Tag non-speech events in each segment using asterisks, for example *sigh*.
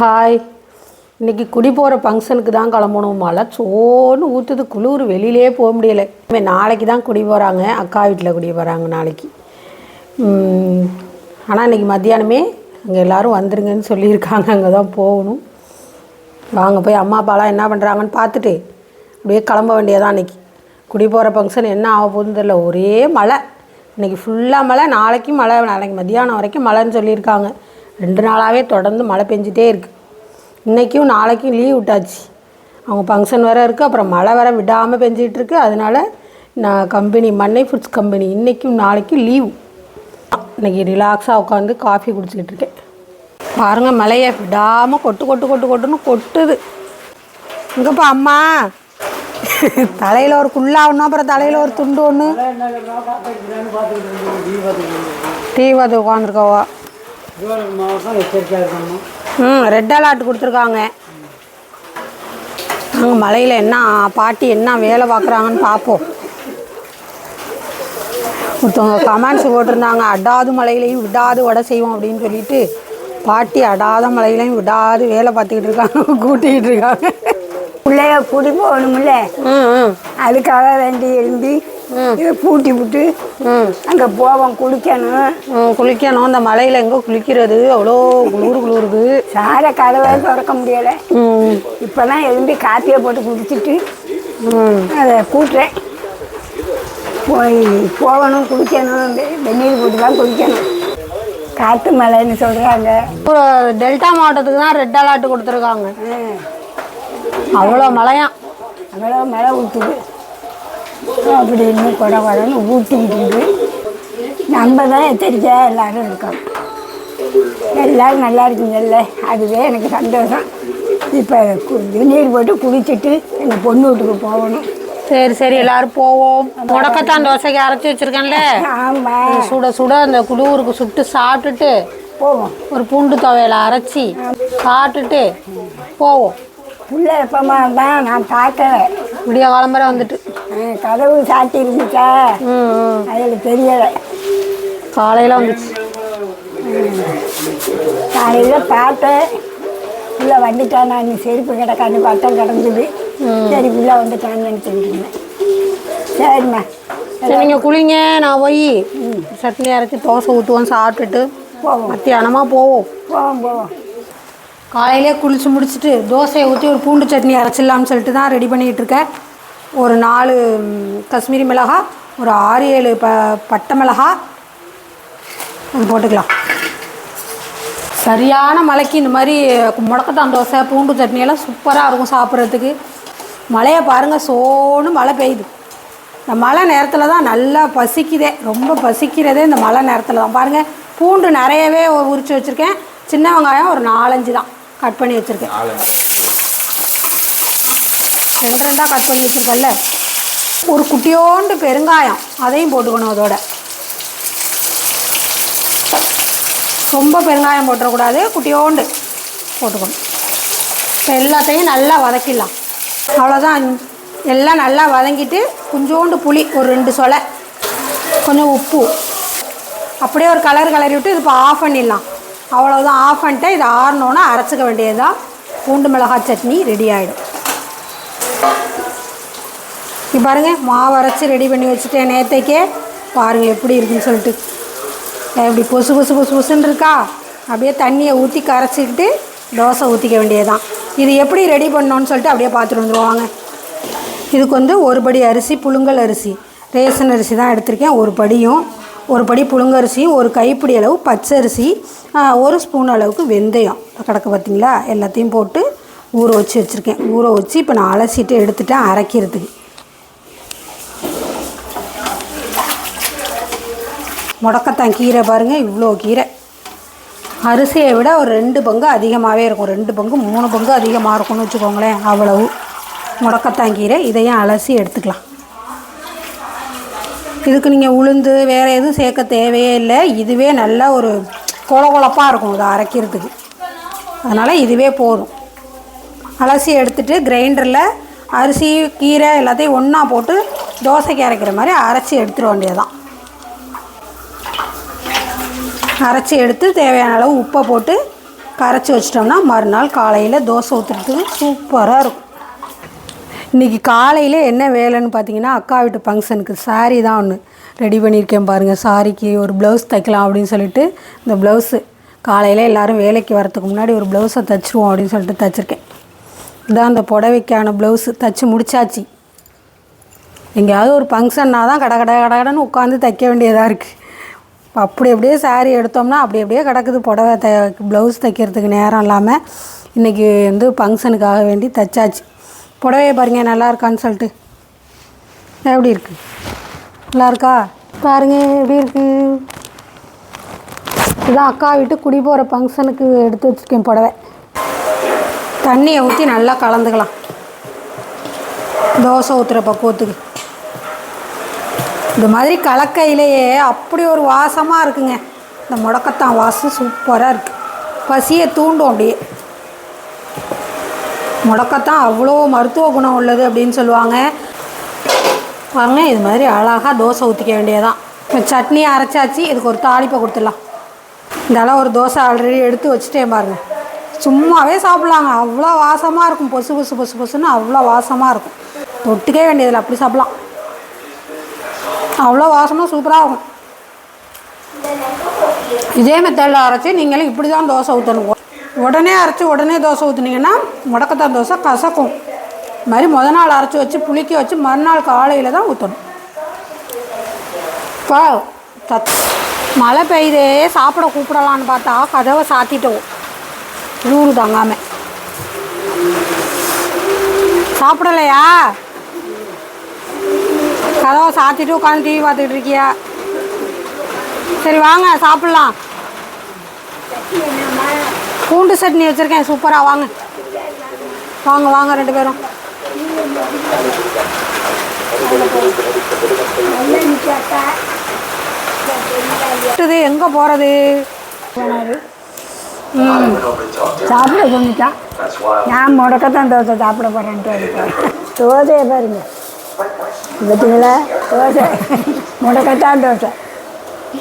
Hi இன்னைக்கு குடி போகிற ஃபங்க்ஷனுக்கு தான் கிளம்பணும் மழை சோன்னு ஊற்றுது குளிர் வெளியிலே போக முடியலை. நாளைக்கு தான் குடி போகிறாங்க அக்கா வீட்டில் குடி போகிறாங்க நாளைக்கு. ஆனால் இன்னைக்கு மத்தியானமே அங்கே எல்லோரும் வந்துருங்கன்னு சொல்லியிருக்காங்க. அங்கே தான் போகணும். வாங்க போய் அம்மா அப்பாலாம் என்ன பண்ணுறாங்கன்னு பார்த்துட்டு அப்படியே கிளம்ப வேண்டியதான் அன்றைக்கி குடி போகிற ஃபங்க்ஷன் என்ன ஆக போகுதுன்னு தெரியல. ஒரே மழை. இன்னைக்கு ஃபுல்லாக மழை. நாளைக்கும் மழை. நாளைக்கு மத்தியானம் வரைக்கும் மழைன்னு சொல்லியிருக்காங்க. ரெண்டு நாளாகவே தொடர்ந்து மழை பெஞ்சிட்டே இருக்குது இன்றைக்கும் நாளைக்கும் லீவ் விட்டாச்சு. அவங்க ஃபங்க்ஷன் வேறு இருக்குது அப்புறம் மழை வேற விடாமல் பெஞ்சிட்டு இருக்கு. அதனால நான் கம்பெனி மண்ணை ஃபுட்ஸ் கம்பெனி இன்றைக்கும் நாளைக்கும் லீவ் இன்னைக்கு ரிலாக்ஸாக உட்காந்து காஃபி குடிச்சிக்கிட்டு இருக்கேன். பாருங்கள் மழையை விடாமல் கொட்டு கொட்டு கொட்டு கொட்டுன்னு கொட்டுது. இங்கப்பா அம்மா? தலையில் ஒரு குள்ளா ஒன்று அப்புறம் தலையில் ஒரு துண்டு ஒன்று டீ பார்த்து உட்காந்துருக்கவா ம் ரெட் அலர்ட் கொடுத்துருக்காங்க. அங்கே மலையில் என்ன பாட்டி என்ன வேலை பார்க்குறாங்கன்னு பார்ப்போம். ஒருத்தவங்க கமெண்ட்ஸ் போட்டிருந்தாங்க அடாது மலையிலையும் விடாது வடை செய்வோம் அப்படின்னு சொல்லிட்டு பாட்டி அடாத மலையிலையும் விடாது வேலை பார்த்துக்கிட்டு இருக்காங்க *laughs* கூட்டிக்கிட்டு இருக்காங்க. பிள்ளைய கூட்டி போகணும்ல அதுக்காக வேண்டி எழும்பி இதை பூட்டி விட்டு அங்கே போவோம் குளிக்கணும். குளிக்கணும். இந்த மலையில் எங்கே குளிக்கிறது? அவ்வளோ குளிர் குளிருது. சார கதவை திறக்க முடியலை. இப்போ தான் எழும்பி காப்பியை போட்டு குடிச்சிட்டு அதை கூட்டுறேன். போய் போகணும் குளிக்கணும். வெந்நீர் போட்டு தான் குளிக்கணும். காற்று மலைன்னு சொல்கிறாங்க டெல்டா மாவட்டத்துக்கு தான் ரெட் அலர்ட் கொடுத்துருக்காங்க. அவ்வளோ மழையாம் அவ்வளோ மழை ஊற்றுது அப்படின்னு கொட கொடன்னு இருக்கு நம்ம தான் எச்சரிக்கையாக எல்லாரும் இருக்கோம். எல்லாரும் நல்லா இருக்கீங்கல்ல? அதுவே எனக்கு சந்தோஷம். இப்போ வெந்நீர் போட்டு குளிச்சுட்டு எங்கள் பொண்ணு வீட்டுக்கு போகணும். சரி சரி எல்லாரும் போவோம். முடக்கத்தான் தோசைக்கு அரைச்சி வச்சிருக்கேன்ல? ஆமாம் சுட சுட அந்த குளூருக்கு சுட்டு சாப்பிட்டுட்டு போவோம். ஒரு பூண்டு துவையில அரைச்சி சாப்பிட்டுட்டு போவோம். புள்ள எப்பமா தான் நான் பார்க்கல. விடிய காலம்பரை வந்துட்டு கதவு சாத்தி இருந்துச்சா அதில் தெரியலை காலையில் வந்துச்சு. காலையில் பார்த்தேன். புள்ள வந்துட்டான் நான் செருப்பு கிடக்கான்னு பார்த்தா கிடந்தது. சரி புள்ள வந்துட்டான்னு இருந்தேன். சரிம்மா. சரி நீங்கள் குளிங்க நான் போய் சட்னி அரைச்சி தோசை ஊற்றுவோம் சாப்பிட்டுட்டு போவோம். மத்தியானமாக போவோம். போவோம் போவோம். காலையிலே குளிச்சு முடிச்சுட்டு தோசையை ஊற்றி ஒரு பூண்டு சட்னி அரைச்சிடலாம்னு சொல்லிட்டு தான் ரெடி பண்ணிகிட்டு இருக்கேன். ஒரு நாலு காஷ்மீரி மிளகா ஒரு ஆறு ஏழு ப பட்டை மிளகா. அது போட்டுக்கலாம். சரியான மழைக்கு இந்த மாதிரி முடக்கத்தான் தோசை பூண்டு சட்னி எல்லாம் சூப்பராக இருக்கும் சாப்பிட்றதுக்கு. மழையை பாருங்கள் சோன்னு மழை பெய்யுது. இந்த மழை நேரத்தில் தான் நல்லா பசிக்குதே ரொம்ப பசிக்கிறதே இந்த மழை நேரத்தில் தான். பாருங்கள் பூண்டு நிறையவே உரித்து வச்சுருக்கேன். சின்ன வெங்காயம் ஒரு நாலஞ்சு தான் கட் பண்ணி வச்சுருக்கேன். ரெண்டு ரெண்டாக கட் பண்ணி வச்சுருக்கேன்ல. ஒரு குட்டியோண்டு பெருங்காயம் அதையும் போட்டுக்கணும் அதோட. ரொம்ப பெருங்காயம் போட்டுறக்கூடாது குட்டியோண்டு போட்டுக்கணும். இப்போ எல்லாத்தையும் நல்லா வதக்கிடலாம். அவ்வளோதான் எல்லாம் நல்லா வதங்கிட்டு கொஞ்சோண்டு புளி ஒரு ரெண்டு சொலை கொஞ்சம் உப்பு. அப்படியே ஒரு கலர் கலரி விட்டு இது இப்போ ஆஃப் பண்ணிடலாம். அவ்வளோதான் ஆஃப் பண்ணிட்டு இதை ஆறணுன்னா அரைச்சிக்க வேண்டியதுதான். பூண்டு மிளகாய் சட்னி ரெடி ஆகிடும் இப்போ பாருங்கள் மாவு அரைச்சி ரெடி பண்ணி வச்சுட்டேன் நேற்றைக்கே பாருங்கள் எப்படி இருக்குன்னு சொல்லிட்டு. எப்படி பொசு பொசு பொசு பொசுன்னு இருக்கா? அப்படியே தண்ணியை ஊற்றி கரைச்சிக்கிட்டு தோசை ஊற்றிக்க வேண்டியதுதான். இது எப்படி ரெடி பண்ணோன்னு சொல்லிட்டு அப்படியே பார்த்துட்டு வந்துடுவாங்க இதுக்கு வந்து ஒரு படி அரிசி புழுங்கல் அரிசி. ரேஷன் அரிசி தான் எடுத்திருக்கேன் ஒரு படியும். ஒரு படி புழுங்கரிசியும் ஒரு கைப்பிடி அளவு பச்சரிசி ஒரு ஸ்பூன் அளவுக்கு வெந்தயம். கிடக்கு பார்த்தீங்களா? எல்லாத்தையும் போட்டு ஊற வச்சு வச்சுருக்கேன். ஊற வச்சு இப்போ நான் அலசிட்டு எடுத்துட்டேன் அரைக்கிறதுக்கு முடக்கத்தான் கீரை பாருங்கள் இவ்வளோ கீரை. அரிசியை விட ஒரு ரெண்டு பங்கு அதிகமாகவே இருக்கும். ரெண்டு பங்கு மூணு பங்கு அதிகமாக இருக்கும்னு வச்சுக்கோங்களேன் அவ்வளவு. முடக்கத்தான் கீரை. இதையும் அலசி எடுத்துக்கலாம். இதுக்கு நீங்கள் உளுந்து வேறு எதுவும் சேர்க்க தேவையே இல்லை. இதுவே நல்ல ஒரு கொல கொலப்பாக இருக்கும் இதை அரைக்கிறதுக்கு. அதனால் இதுவே போதும். அலசி எடுத்துகிட்டு கிரைண்டரில் அரிசி கீரை எல்லாத்தையும் ஒன்றா போட்டு தோசைக்கு அரைக்கிற மாதிரி அரைச்சி எடுத்துட வேண்டியதுதான். அரைச்சி எடுத்து தேவையான அளவு உப்பை போட்டு கரைச்சி வச்சிட்டோம்னா மறுநாள் காலையில் தோசை ஊற்றுறதுக்கு சூப்பராக இருக்கும். இன்றைக்கி காலையில் என்ன வேலைன்னு பார்த்தீங்கன்னா அக்கா வீட்டு ஃபங்க்ஷனுக்கு saree தான் ஒன்று ரெடி பண்ணியிருக்கேன் பாருங்கள் சாரிக்கு ஒரு ப்ளவுஸ் தைக்கலாம் அப்படின்னு சொல்லிட்டு இந்த ப்ளவுஸு காலையில் எல்லோரும் வேலைக்கு வரத்துக்கு முன்னாடி ஒரு ப்ளவுஸை தைச்சிருவோம் அப்படின்னு சொல்லிட்டு தைச்சிருக்கேன். இதான் அந்த புடவைக்கான ப்ளவுஸு தைச்சி முடிச்சாச்சு. எங்கேயாவது ஒரு ஃபங்க்ஷன்னா தான் கட கட கடகடன்னு உட்காந்து தைக்க வேண்டியதாக இருக்குது அப்படி அப்படியே saree எடுத்தோம்னா அப்படி அப்படியே கிடக்குது புடவை த ப்ளவுஸ் தைக்கிறதுக்கு நேரம் இல்லாமல் இன்றைக்கி வந்து ஃபங்க்ஷனுக்காக வேண்டி தைச்சாச்சு. புடவையை பாருங்க நல்லா இருக்கான்னு சொல்லிட்டு. எப்படி இருக்கு? நல்லா இருக்கா? பாருங்கள் எப்படி இருக்கு? இதுதான் அக்கா வீட்டு குடி போகிற ஃபங்க்ஷனுக்கு எடுத்து வச்சுருக்கேன் புடவை. தண்ணியை ஊற்றி நல்லா கலந்துக்கலாம். தோசை ஊற்றுற பக்குவத்துக்கு. இந்த மாதிரி கலக்கையிலேயே அப்படி ஒரு வாசமாக இருக்குங்க. இந்த முடக்கத்தான் வாசம் சூப்பராக இருக்குது பசியை தூண்டும் அப்படியே. முடக்கத்தான் அவ்வளோ மருத்துவ குணம் உள்ளது அப்படின்னு சொல்லுவாங்க. பாருங்க இது மாதிரி அழகாக தோசை ஊற்றிக்க வேண்டியதான் இப்போ சட்னி அரைச்சாச்சு இதுக்கு ஒரு தாளிப்பை கொடுத்துடலாம். இதெல்லாம் ஒரு தோசை ஆல்ரெடி எடுத்து வச்சுட்டேன் பாருங்கள் சும்மாவே சாப்பிட்லாங்க. அவ்வளோ வாசமாக இருக்கும். பொசு பொசு பொசு பொசுன்னு அவ்வளோ வாசமாக இருக்கும். தொட்டுக்கே வேண்டியதில்லை. அப்படி சாப்பிட்லாம். அவ்வளோ வாசமாக சூப்பராக இருக்கும். இதே மெத்தடில் அரைச்சி நீங்களும் இப்படி தான் தோசை ஊற்றணும் உடனே அரைச்சி உடனே தோசை ஊற்றுனீங்கன்னா முடக்கத்தான் தோசை கசக்கும். இது மாதிரி முத நாள் அரைச்சி வச்சு புளிக்க வச்சு மறுநாள் காலையில் தான் ஊற்றணும் இப்போ தத் மழை பெய்யுதே சாப்பிட கூப்பிடலான்னு பார்த்தா கதவை சாத்திட்டோம். நூறு தாங்காம. சாப்பிடலையா? கதவை சாத்திட்டு உட்காந்து டிவி பார்த்துக்கிட்டு இருக்கியா? சரி வாங்க சாப்பிட்லாம். பூண்டு சட்னி வச்சுருக்கேன் சூப்பராக வாங்க. வாங்க வாங்க ரெண்டு பேரும். விட்டுது எங்கே போகிறது போனாரு சாப்பிட சொன்னிட்டான் நான் முடக்கத்தான் தோசை சாப்பிட போகிறேன்ட்டு தோசையை பாருங்க. பார்த்தீங்களா? தோசை. முடக்கத்தான் தோசை.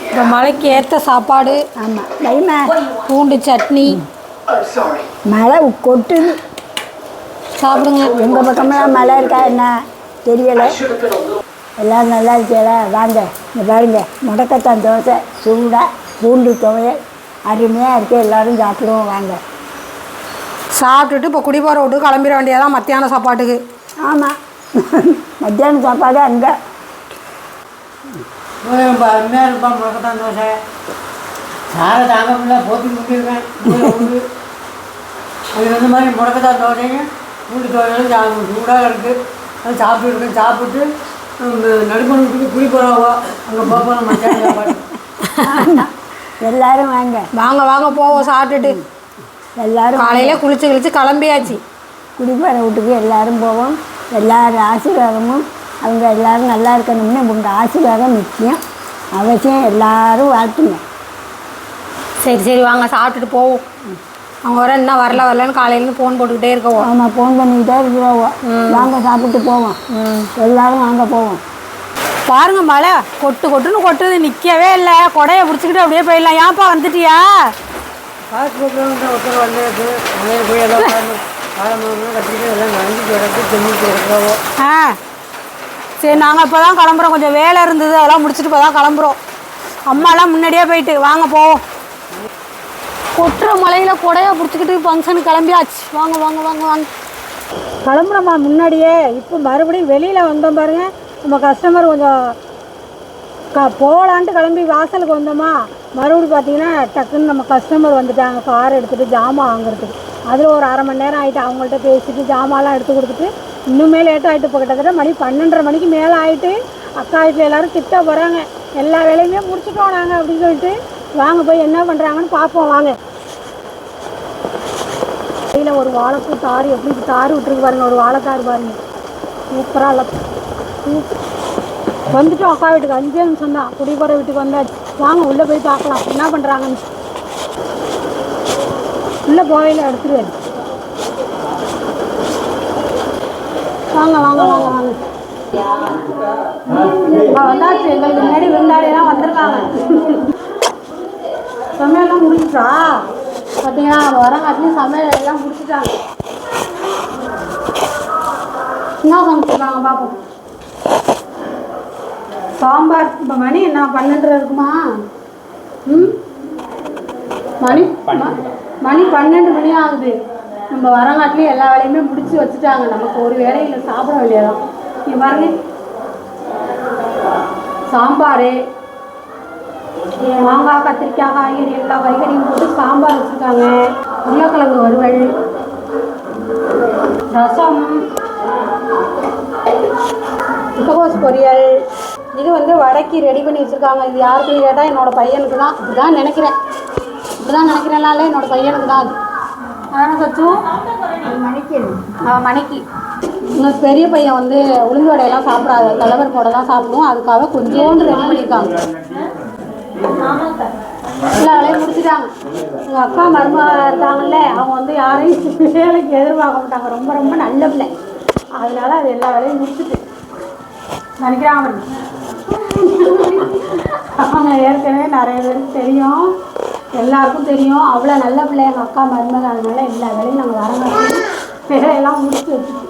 இப்போ மழைக்கு ஏற்ற சாப்பாடு ஆமாம் தைமா பூண்டு சட்னி. மழை கொட்டுது. சாப்பிடுங்க. எங்கள் பக்கமெல்லாம் மழை இருக்கா என்ன? தெரியலை. எல்லோரும் நல்லா இருக்கீங்களா வாங்க. இங்க பாருங்க. முடக்கத்தான் தோசை. சூடாக பூண்டு துவையல். அருமையாக இருக்குது எல்லோரும் சாப்பிடுவோம். வாங்க. சாப்பிட்டுட்டு இப்போ குடி போகிற விட்டு கிளம்பிட வேண்டியதான் மத்தியான சாப்பாட்டுக்கு. ஆமாம் மத்தியானம் சாப்பாடு அங்கே. அருமையாக இருப்பான் முழக்கத்தான் தோசை. சாரை தாங்க முடியல போத்தி அது வந்து மாதிரி முடக்கத்தான் தோசையும் பூண்டு தோசையும் சா சூடாக இருக்குது அது சாப்பிட்டுருக்கேன். சாப்பிட்டு நடுமணி வீட்டுக்கு குடி போகிறாவோ அங்கே போகிறோம் மத்தியானம் சாப்பாடு. எல்லாரும் வாங்க. வாங்க வாங்க போவோம் சாப்பிட்டுட்டு. எல்லாரும் காலையில் குளிச்சு கிழிச்சு கிளம்பியாச்சு. குடிப்பற வீட்டுக்கு எல்லாரும் போவோம். எல்லார் ஆசீர்வாதமும். அவங்க எல்லாரும் நல்லா இருக்கணும்னு உங்கள் ஆசீர்வாதம் முக்கியம். அவசியம் எல்லாரும் வாழ்த்துங்க சரி சரி வாங்க சாப்பிட்டுட்டு போவோம். அவங்க வர என்ன வரல வரலன்னு காலையிலேருந்து ஃபோன் போட்டுக்கிட்டே இருக்கவோம் ஆமாம் ஃபோன் பண்ணிக்கிட்டே இருக்கிறோம் வாங்க சாப்பிட்டு போவோம். எல்லாரும் வாங்க போவோம். பாருங்க மழை கொட்டு கொட்டுன்னு கொட்டுது நிற்கவே இல்லை. கொடையை பிடிச்சிக்கிட்டு அப்படியே போயிடலாம். ஏன்ப்பா வந்துட்டியா? ஆ. சரி நாங்கள் இப்போ தான் கிளம்புறோம். கொஞ்சம் வேலை இருந்தது அதெல்லாம் முடிச்சுட்டு இப்போ தான் கிளம்புறோம். அம்மாலாம் முன்னாடியே போயிட்டு வாங்க போவோம். கொட்டுற மலையில் கொடையை பிடிச்சிக்கிட்டு ஃபங்க்ஷனுக்கு கிளம்பியாச்சு. வாங்க வாங்க வாங்க வாங்க. கிளம்புறோம்மா முன்னாடியே. இப்போ மறுபடியும் வெளியில் வந்தோம் பாருங்க. நம்ம கஸ்டமர் கொஞ்சம் க போகலான்ட்டு கிளம்பி வாசலுக்கு வந்தோமா மறுபடியும் பார்த்தீங்கன்னா டக்குன்னு நம்ம கஸ்டமர் வந்துட்டாங்க. கார் எடுத்துகிட்டு ஜாமான் வாங்குறதுக்கு. அதில் ஒரு அரை மணி நேரம் ஆகிட்டு அவங்கள்ட்ட பேசிட்டு ஜாமான்லாம் எடுத்து கொடுத்துட்டு இன்னுமே லேட் ஆகிட்டு இப்போ கிட்டத்தட்ட மணி பன்னெண்டரை மணிக்கு மேலே ஆகிட்டு அக்கா வீட்டில் எல்லோரும் திட்ட போகிறாங்க எல்லா வேலையுமே முடிச்சுட்டோம் நாங்கள் அப்படின்னு சொல்லிட்டு வாங்க போய் என்ன பண்ணுறாங்கன்னு பார்ப்போம் வாங்க. கையில் ஒரு வாழைப்பூ தாறு எப்படி தாறு விட்டுருக்கு பாருங்க ஒரு வாழைத்தார் பாருங்க. சூப்பராக இல்லை. வந்துட்டோம் அக்கா வீட்டுக்கு அஞ்சே நிமிஷம் தான் குடிபோகிற வீட்டுக்கு வந்தாச்சு. வாங்க உள்ளே போய் பார்க்கலாம். என்ன பண்ணுறாங்கன்னு உள்ளே போகையில் எடுத்துருவேன். வாங்க வாங்க வாங்க வாங்க. வந்தாச்சு. எங்களுக்கு முன்னாடி விருந்தாளியெல்லாம் வந்திருக்காங்க. சமையல்லாம் முடிஞ்சிட்டா பார்த்தீங்கன்னா வரங்காட்டிலையும் சமையல் எல்லாம் முடிச்சுட்டாங்க. என்ன சமைச்சிருக்காங்க பார்ப்போம் சாம்பார் இப்போ மணி என்ன பன்னெண்டு இருக்குமா? ம்? மணி மணி பன்னெண்டு மணி ஆகுது. நம்ம வரங்காட்டிலையும் எல்லா வேலையுமே முடிச்சு வச்சுட்டாங்க. நமக்கு ஒரு வேலையில் சாப்பிட வேண்டியதான் நீ பாருங்க. சாம்பார் மாங்காய் கத்திரிக்காய் காய்கறி எல்லா காய்கறியும் போட்டு சாம்பார் வச்சுருக்காங்க. உருளைக்கிழங்கு வறுவல் ரசம் முட்டைகோஸ் பொரியல் இது வந்து வடக்கி ரெடி பண்ணி வச்சுருக்காங்க. இது யாருக்குன்னு கேட்டால் என்னோட பையனுக்கு தான். இப்படிதான் நினைக்கிறேன். இப்படிதான் நினைக்கிறேனால என்னோட பையனுக்கு தான் அது. அதான சச்சும் மணிக்கு அவன் மணிக்கு. இன்னும் பெரிய பையன் வந்து உளுந்து வடையெல்லாம் சாப்பிடாத. தலைவர் போட தான் சாப்பிடுவோம். அதுக்காக கொஞ்சோண்டு ரெடி பண்ணியிருக்காங்க. எல்லா வேலையும் முடிச்சுட்டாங்க. எங்கள் அக்கா மருமக இருக்காங்கல்ல அவங்க வந்து யாரையும் வேலைக்கு எதிர்பார்க்க மாட்டாங்க. ரொம்ப ரொம்ப நல்ல பிள்ளை. அதனால அது எல்லா வேலையும் முடிச்சுட்டு. நினைக்கிறாங்க. அவங்க ஏற்கனவே நிறைய பேருக்கு தெரியும். எல்லாருக்கும் தெரியும். அவ்வளோ நல்ல பிள்ளை எங்கள் அக்கா மருமக அதனால எல்லா வேலையும் நாங்கள் வரமாட்டோம் வேலையெல்லாம் முடிச்சு வச்சுட்டு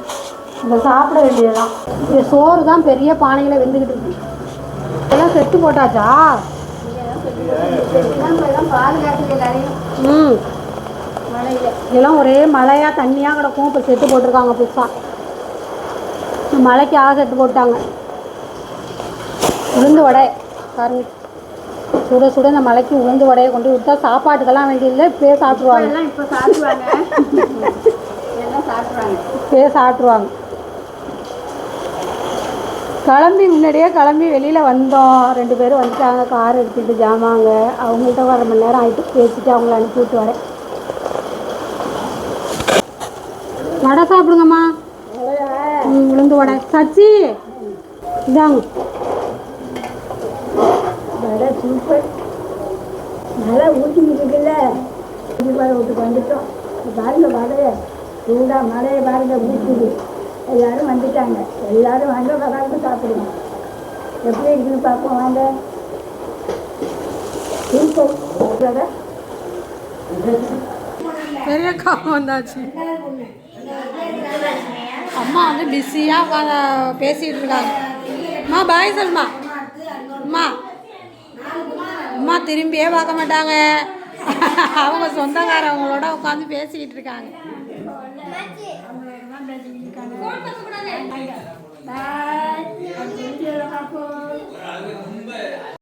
இந்த சாப்பிட வேண்டியதுதான். இது சோறு தான் பெரிய பானையில் வெந்துக்கிட்டு இருக்கு. இதெல்லாம் செத்து போட்டாச்சா? ம். இதெல்லாம் ஒரே மழையாக தண்ணியாக கிடக்கும். இப்போ செட்டு போட்டிருக்காங்க புதுசாக இந்த மழைக்காக செத்து போட்டாங்க. உளுந்து வடை. பாருங்க சுட சுட இந்த மலைக்கு உளுந்து வடையை கொண்டு விட்டா சாப்பாட்டுக்கெல்லாம் வேண்டியதில்லை இப்பயே இப்போ சாப்பிடுவாங்க. எல்லாம் சாப்பிடுவாங்க. இப்பயே சாப்பிட்ருவாங்க கிளம்பி முன்னாடியே கிளம்பி வெளியில் வந்தோம். ரெண்டு பேரும் வந்துட்டாங்க. கார் எடுத்துகிட்டு ஜாமாங்க. அவங்கள்ட்ட ஒரு மணி நேரம் ஆகிட்டு பேசிட்டு அவங்கள அனுப்பி விட்டு வரேன். வடை சாப்பிடுங்கம்மா. உளுந்து வடை. சச்சி. இதாங்க வடை சூப்பர். நல்லா ஊற்றிட்டு இருக்குல்ல பாரு வீட்டுக்கு வந்துட்டோம். பாருங்க வடையை சூடாக மழையை பாருங்க ஊற்றுது எல்லாரும் வந்துட்டாங்க. எல்லாரும் வாங்க வராங்க சாப்பிடுங்க. எப்படி இருக்குன்னு பார்ப்போம் வாங்க. சூப்பர். வடை பெரிய காலம் வந்தாச்சு. அம்மா வந்து பிஸியாக பேசிகிட்டு இருக்காங்க. அம்மா பாய் சொல்மா அம்மா. அம்மா திரும்பியே பார்க்க மாட்டாங்க. அவங்க சொந்தக்காரவங்களோட உட்காந்து பேசிக்கிட்டு இருக்காங்க. பாய்